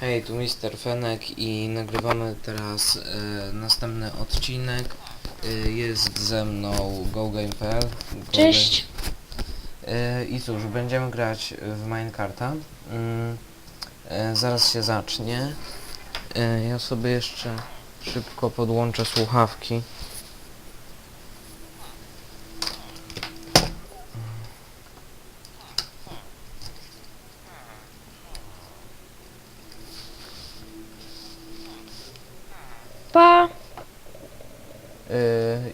Hej, tu Mister Fenek i nagrywamy teraz e, następny odcinek. E, jest ze mną GoGame.pl. Cześć. E, I cóż, będziemy grać w Minecarta. E, zaraz się zacznie. E, ja sobie jeszcze szybko podłączę słuchawki. Pa. Yy,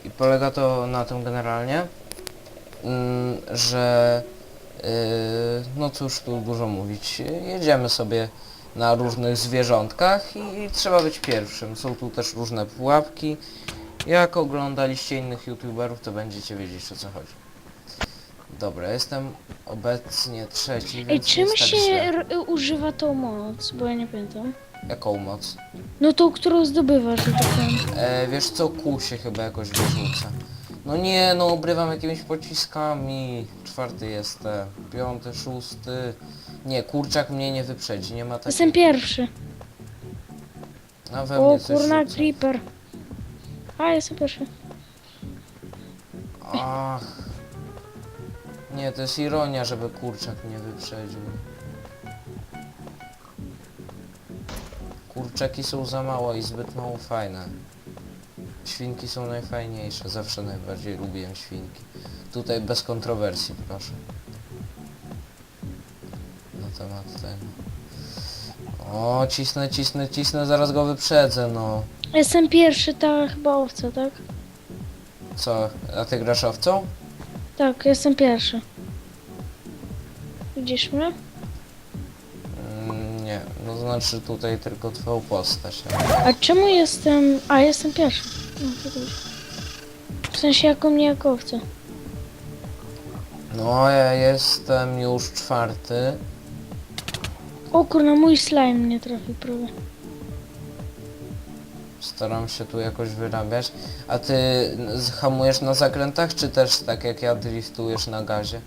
I polega to na tym generalnie, mm, że yy, no cóż tu dużo mówić, jedziemy sobie na różnych zwierzątkach i trzeba być pierwszym. Są tu też różne pułapki. Jak oglądaliście innych youtuberów, to będziecie wiedzieć o co chodzi. Dobra, jestem obecnie trzeci, Ej, więc czym jest tak się używa tą moc? Bo ja nie pamiętam. Jaką moc? No tą, którą zdobywasz, że tak powiem. E, wiesz co, kół się chyba jakoś wyrzuca. No nie, no obrywam jakimiś pociskami. Czwarty jestem, piąty, szósty. Nie, kurczak mnie nie wyprzedzi, nie ma takiego. Jestem pierwszy. A we O mnie coś kurna, rzuca. creeper. A, jestem pierwszy. Ach. Nie, to jest ironia, żeby kurczak mnie wyprzedził. Kurczaki są za mało i zbyt mało fajne. Świnki są najfajniejsze, zawsze najbardziej lubiłem świnki. Tutaj bez kontrowersji, proszę. Na temat tego. O, cisnę, cisnę, cisnę, zaraz go wyprzedzę, no. Jestem pierwszy, ta chyba owca, tak? Co, a ty grasz owcą? Tak, jestem pierwszy. Widzisz mnie? Znaczy tutaj tylko twoją postać. A czemu jestem... A, jestem pierwszy. No, to dobrze. W sensie jako mnie jako owca. No, ja jestem już czwarty. O kurna, mój slime mnie trafił prawie. Staram się tu jakoś wyrabiać. A ty hamujesz na zakrętach, czy też tak jak ja driftujesz na gazie?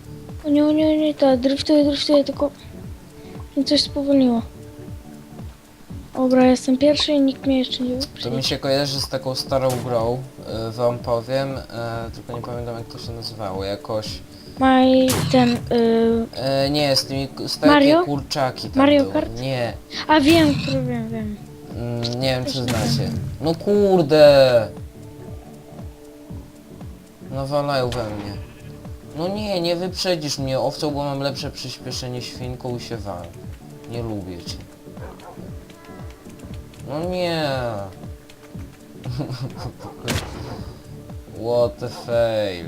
O nie, o nie, o nie, ta driftuję, driftuję, tylko... Mi coś spowolniło. Dobra, jestem pierwszy i nikt mnie jeszcze nie To mi wyprzedzi. się kojarzy z taką starą grą, y, wam powiem, y, tylko nie pamiętam jak to się nazywało, jakoś... Maj ten... Y... Y, nie, z tymi, z takie Mario? kurczaki tam Mario były. Kart? Nie, A wiem, który wiem, wiem. Mm, nie wiem czy znacie. No kurde! Nawalają we mnie. No nie, nie wyprzedzisz mnie owcą, bo mam lepsze przyspieszenie świnką i się wal. Nie lubię cię. No nie. What the fail.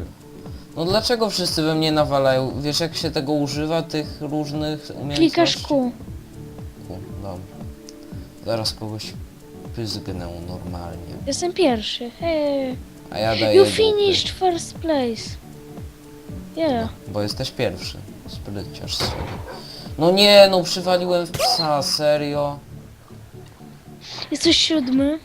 No dlaczego wszyscy we mnie nawalają? Wiesz jak się tego używa, tych różnych umiejętności? Klikasz kół. Ku, Dobra. Zaraz kogoś pyzgnę normalnie. Jestem pierwszy. Hey. A ja daję You dupy, finished first place. Yeah. Bo jesteś pierwszy. Spryciarz sobie. No nie, no przywaliłem w psa, serio. Jesteś siódmy.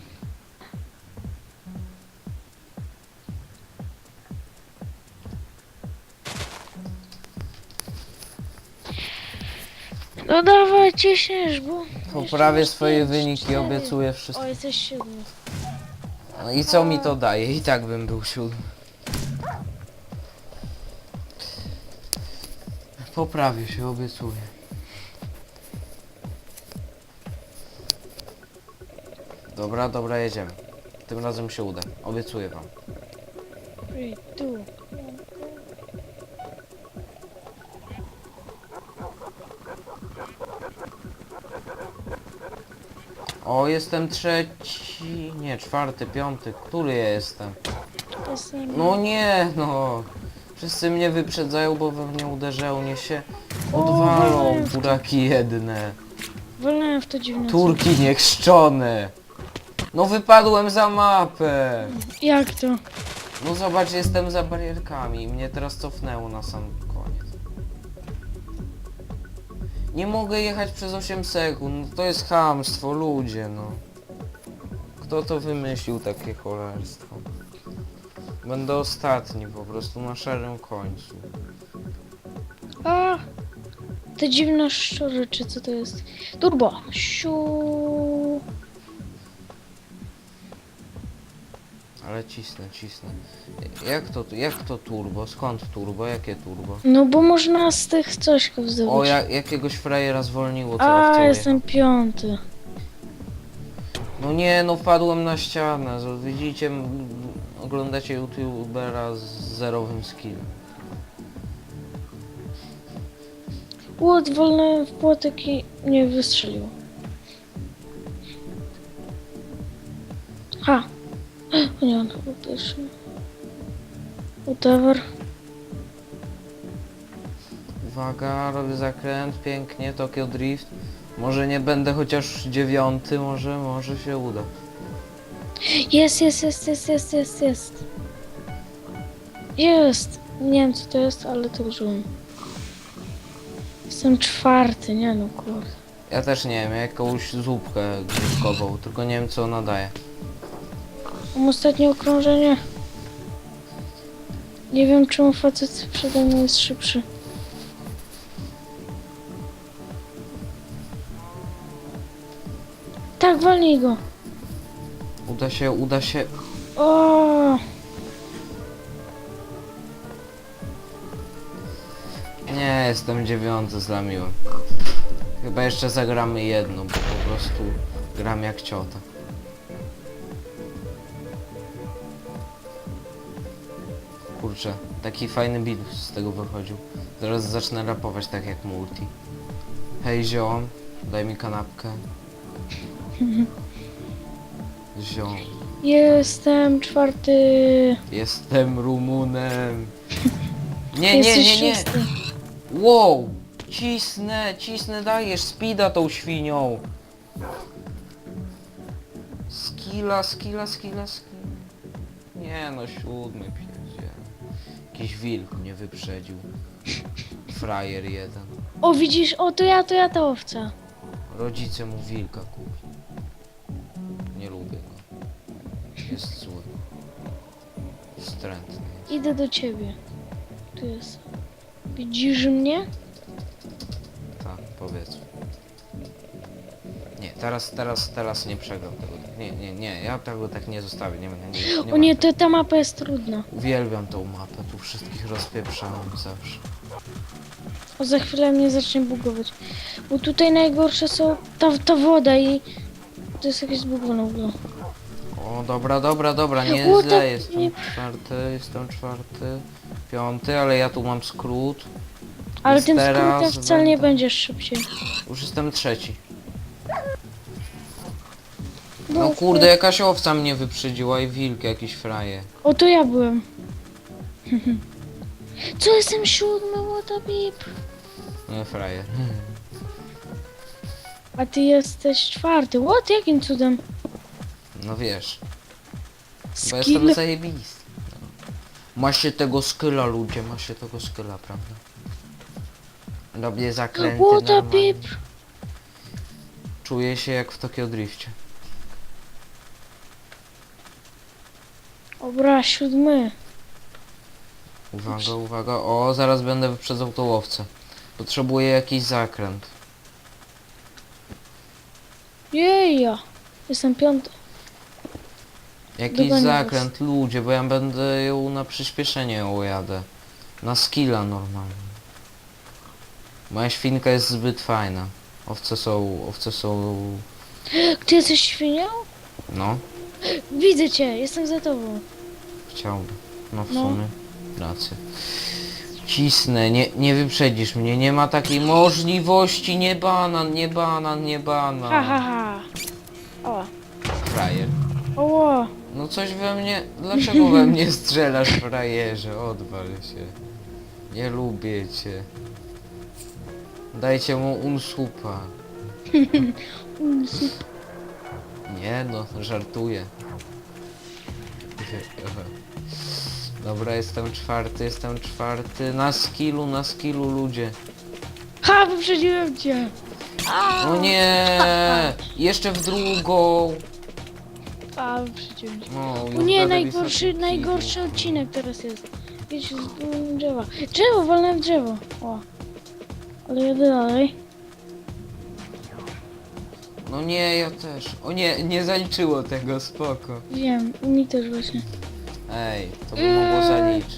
No dawaj, ciśniesz, bo... Poprawię swoje pięć, wyniki, cztery. obiecuję O, wszystko. jesteś siódmy. No i co mi to daje? I tak bym był siódmy. Poprawię się, obiecuję. Dobra, dobra, jedziemy. Tym razem się uda. Obiecuję wam. Three, two. O, jestem trzeci, nie, czwarty, piąty, który ja jestem? No nie, no. Wszyscy mnie wyprzedzają, bo we mnie uderzają, nie się odwalą, buraki jedne. Walnąłem w to dziwne Turki niechrzczone. No wypadłem za mapę. Jak to? No zobacz, jestem za barierkami i mnie teraz cofnęło na sam koniec. Nie mogę jechać przez 8 sekund, no to jest chamstwo, ludzie, no. Kto to wymyślił takie cholerstwo? Będę ostatni po prostu na szarym końcu. A! Te dziwne szczury, czy co to jest? Turbo. Siu. Ale cisnę, cisnę. Jak to, jak to turbo? Skąd turbo? Jakie turbo? No bo można z tych cośków zdobyć. O, ja, jakiegoś frajera zwolniło, co A, jestem piąty. No nie, no wpadłem na ścianę. Widzicie, oglądacie youtubera z zerowym skillem. Łód wolny w płotek i nie wystrzelił. Ha! Nie, on chyba pierwszy. Whatever. Uwaga, robię zakręt, pięknie, Tokyo Drift. Może nie będę chociaż dziewiąty, może, może się uda. Jest, jest, jest, jest, jest, jest, jest. Jest. Nie wiem co to jest, ale to użyłem. Jestem czwarty, nie no kurde. Ja też nie wiem, jakąś zupkę grzybkową, tylko nie wiem co ona daje. Mam ostatnie okrążenie. Nie wiem czemu facet przede mną jest szybszy. Tak, walnij go. Uda się, uda się. O, Nie, jestem dziewiąty, zlamiłem. Chyba jeszcze zagramy jedno, bo po prostu gram jak ciota. Kurczę, taki fajny beat z tego wychodził. Zaraz zacznę rapować tak jak multi. Hej ziom, daj mi kanapkę. Ziom, jestem czwarty. jestem Rumunem. Nie, nie, Jesteś nie, nie. szósty. Wow! Cisnę, cisnę, dajesz speeda tą świnią. Skilla, skilla, skilla, skilla. Nie no, siódmy. Jakiś wilk mnie wyprzedził. Frajer jeden. O, widzisz, o, to ja, to ja ta owca. Rodzice mu wilka kupili. Nie lubię go. Jest zły. Wstrętny. Idę do ciebie. Tu jest. Widzisz mnie? Teraz, teraz, teraz nie przegram tego. Nie, nie, nie, ja tego tak nie zostawię, nie będę. Nie, nie O nie, to ta mapa jest trudna. Uwielbiam tą mapę, tu wszystkich rozpieprzałem zawsze. O, za chwilę mnie zacznie bugować. Bo tutaj najgorsze są ta, ta woda i to jest jakieś zbugowane w ogóle. O, dobra, dobra, dobra, nie O, to- źle, jestem nie- czwarty, jestem czwarty, piąty, ale ja tu mam skrót. Ale Więc tym teraz skrótem wcale nie będę- będziesz szybciej. Już jestem trzeci. Bo- No kurde, jakaś owca mnie wyprzedziła i wilk jakiś fraje. O, to ja byłem. Co, jestem siódmy, what a beep. Nie, frajer. A ty jesteś czwarty. What? Jakim cudem? No wiesz, bo Skill. jestem zajebisty. Ma się tego skyla ludzie, ma się tego skyla, prawda? Robię zakręty What a normalnie. beep. Czuję się jak w Tokio Drifcie. Dobra, siódmy. Uwaga, uwaga. O, zaraz będę wyprzedzał owcę. Potrzebuję jakiś zakręt. Jeja. Jestem piąty. Jakiś Dogonię zakręt, ludzie, bo ja będę ją na przyspieszenie ją jadę. Na skilla normalnie. Moja świnka jest zbyt fajna. Owce są, owce są, Ty jesteś świnią? no, Widzę cię, jestem za tobą. Chciałbym. No w No. sumie, rację. Cisnę, nie, nie wyprzedzisz mnie, nie ma takiej możliwości, nie banan, nie banan, nie banan. Ha, ha, ha. O, Frajer. o, No coś we mnie... Dlaczego we mnie strzelasz, frajerze? Odwal się. Nie lubię cię. Dajcie mu unsupa. Nie no, żartuję. Dobra, jestem czwarty, jestem czwarty. Na skillu, na skillu ludzie. Ha, wyprzedziłem cię. O nie! Jeszcze w drugą! A, wyprzedziłem cię. O już nie, będę najgorszy, wysoki najgorszy odcinek teraz jest. Wiecie, z drzewa. Drzewo, walnąłem w drzewo. O. Ale jadę dalej. No nie, ja też. O nie, nie zaliczyło tego, spoko. Wiem, mi też właśnie. Ej, to by mogło Eee. zaliczyć.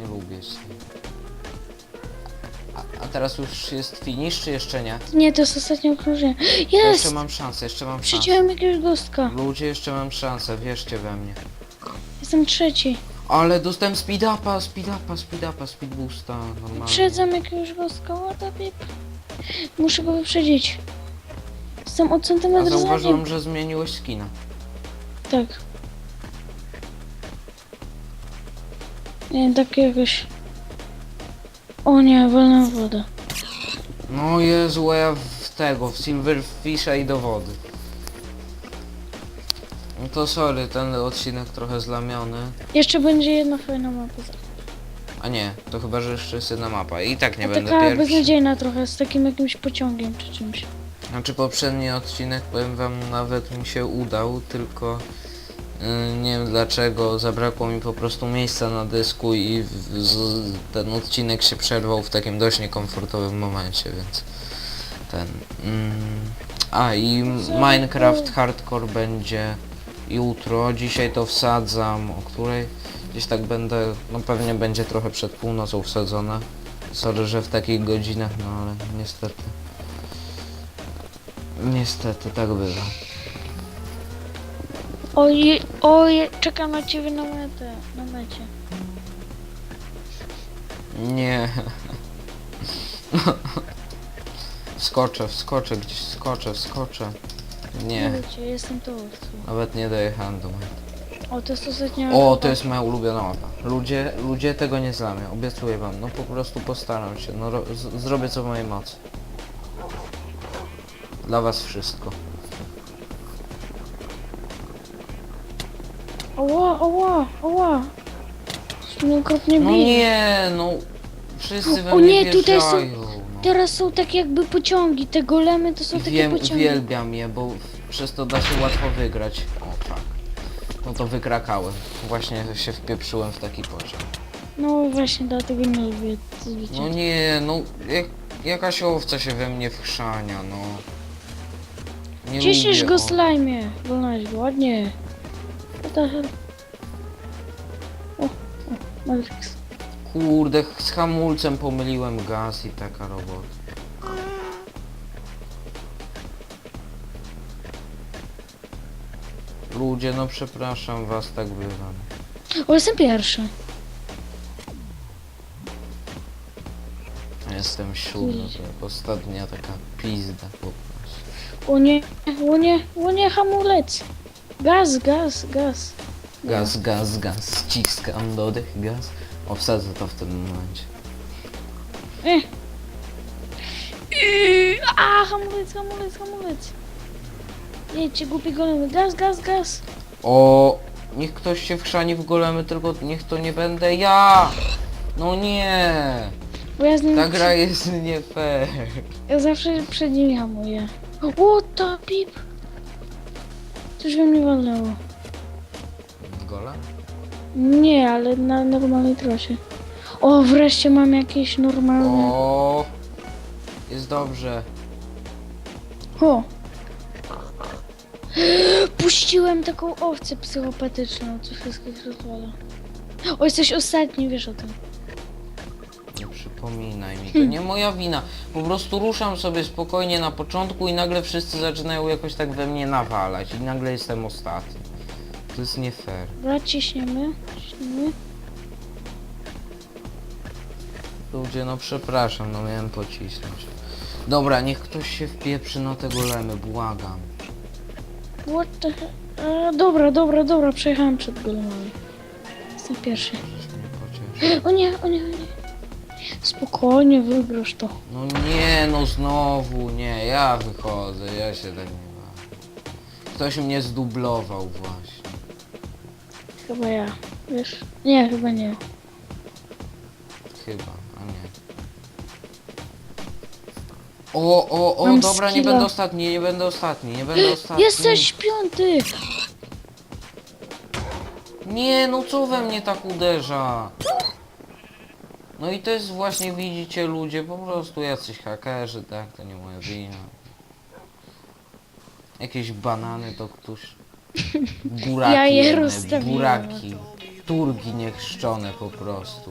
Nie lubię się. A, a teraz już jest finish, czy jeszcze nie? Nie, to jest ostatnie okrążenie. To Jeszcze Jest! mam szansę, jeszcze mam szansę. Przyciąłem jakiegoś gostka. Ludzie, jeszcze mam szansę, wierzcie we mnie. Jestem trzeci. Ale dostałem speed upa, speed upa, speed upa, speed boosta, normalnie. Wyprzedzam jakiegoś gostka. What the. Muszę go wyprzedzić. Jestem od A centymetra za nim. zauważyłem, że zmieniłeś skina. Tak. Nie, tak jakoś... O nie, wolna woda. No Jezu, a ja w tego, w Silverfisha i do wody. No to sorry, ten odcinek trochę zlamiony. Jeszcze będzie jedna fajna mapa. A nie, to chyba, że jeszcze jest jedna mapa. I tak nie A będę taka pierwszy. beznadziejna trochę, z takim jakimś pociągiem czy czymś. Znaczy poprzedni odcinek, powiem wam, nawet mi się udał, tylko yy, nie wiem dlaczego, zabrakło mi po prostu miejsca na dysku i w, z, ten odcinek się przerwał w takim dość niekomfortowym momencie, więc ten... Mm, a i Minecraft Hardcore będzie jutro, dzisiaj to wsadzam, o której? Gdzieś tak będę, no pewnie będzie trochę przed północą wsadzone. Sorry, że w takich godzinach, no ale niestety. Niestety, tak bywa. Oj, oj, czekam na ciebie na metę, na mecie. Nie. Skoczę, wskoczę, gdzieś skoczę, wskoczę. Nie, Wiecie, jestem tu. tu. nawet nie dojechałem do mety. O, to jest ostatnia O, to jest moja ulubiona mapa. Ludzie, ludzie tego nie zlamią, obiecuję wam. No po prostu postaram się, no ro- z- zrobię co w mojej mocy. Dla was wszystko. Oła, oła, oła. Okropnie No bije. nie, no. Wszyscy we O mnie nie, tutaj są- wjeżdżają, no. Teraz są takie jakby pociągi, te golemy to są takie Wiem, pociągi. uwielbiam je, bo przez to da się łatwo wygrać. O tak. No to wykrakałem. Właśnie się wpieprzyłem w taki pociąg. No właśnie, dlatego nie lubię zwycięstwa. No nie, no jak, jakaś owca się we mnie wchrzania, no. Nie lubię go o- slajmie. Wolnałeś go, ładnie. What the hell? O, o, Matrix. Kurde, z hamulcem pomyliłem gaz i taka robota. Ludzie, no przepraszam was, tak bywam. O, jestem pierwszy. Jestem siódmy, to ostatnia taka pizda po prostu. O nie, o nie, o nie, hamulec. Gaz, gaz, gaz. Gaz, gaz, gaz, ściskam dodech, gaz. O, wsadzę to w tym momencie. Yy, A, hamulec, hamulec, hamulec. Jedźcie, głupi golemy. Gaz, gaz, gaz. O, niech ktoś się wchrzani w golemy, tylko niech to nie będę ja! No nie! Bo ja z nim... Ta gra jest nie fair. Ja zawsze przed nimi hamuję. O, to pip. Coś we mnie walnęło. Gola? Nie, ale na normalnej trasie. O, wreszcie mam jakieś normalne... O, jest dobrze. O! Puściłem taką owcę psychopatyczną, co wszystkich rozwala. O, jesteś ostatni, wiesz o tym. Przypominaj mi, to nie moja wina. Po prostu ruszam sobie spokojnie na początku i nagle wszyscy zaczynają jakoś tak we mnie nawalać i nagle jestem ostatni. To jest nie fair. Dobra, ciśniemy, ciśniemy. Ludzie, no przepraszam, no miałem pocisnąć. Dobra, niech ktoś się wpieprzy na te golemy, błagam. What the he- e, Dobra, dobra, dobra, przejechałem przed golemami. Jestem pierwszy. Żeś mnie pocieszył. O nie, o nie, o nie. Spokojnie, wygrasz to. No nie, no znowu, nie, ja wychodzę, ja się tak nie bawię. Ktoś mnie zdublował właśnie. Chyba ja, wiesz? Nie, chyba nie. Chyba, a nie. O, o, o, Mam dobra, nie skilla. będę ostatni, nie będę ostatni, nie będę ostatni. Jesteś piąty! Nie, no co we mnie tak uderza? No i to jest właśnie, widzicie, ludzie, po prostu jacyś hakerzy, tak, to nie moja wina. Jakieś banany to ktoś... Buraki Ja je jedne, rozstawiłam. buraki, turgi niechrzczone po prostu.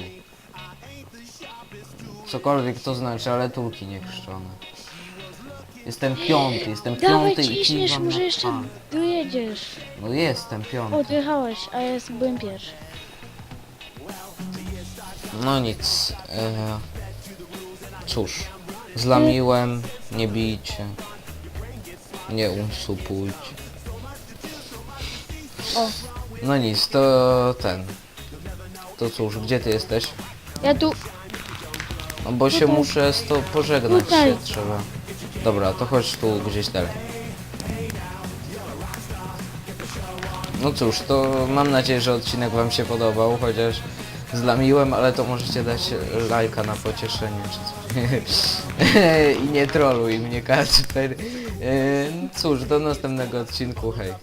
Cokolwiek to znaczy, ale turki niechrzczone. Jestem piąty, jestem Dawaj piąty i ciśniesz, kiwam może na jeszcze A. dojedziesz. No jestem piąty. O, dojechałeś, a ja jest- byłem pierwszy. No nic. E, cóż. Zlamiłem, nie bijcie. Nie unsupujcie. O, No nic, to ten. To cóż, gdzie ty jesteś? ja tu... No bo się Tutaj. muszę z to pożegnać Tutaj. się trzeba. Dobra, to chodź tu gdzieś dalej. No cóż, to mam nadzieję, że odcinek wam się podobał, chociaż zlamiłem, ale to możecie dać lajka na pocieszenie czy coś. I nie troluj mnie Kacper. Cóż, do następnego odcinku, hej.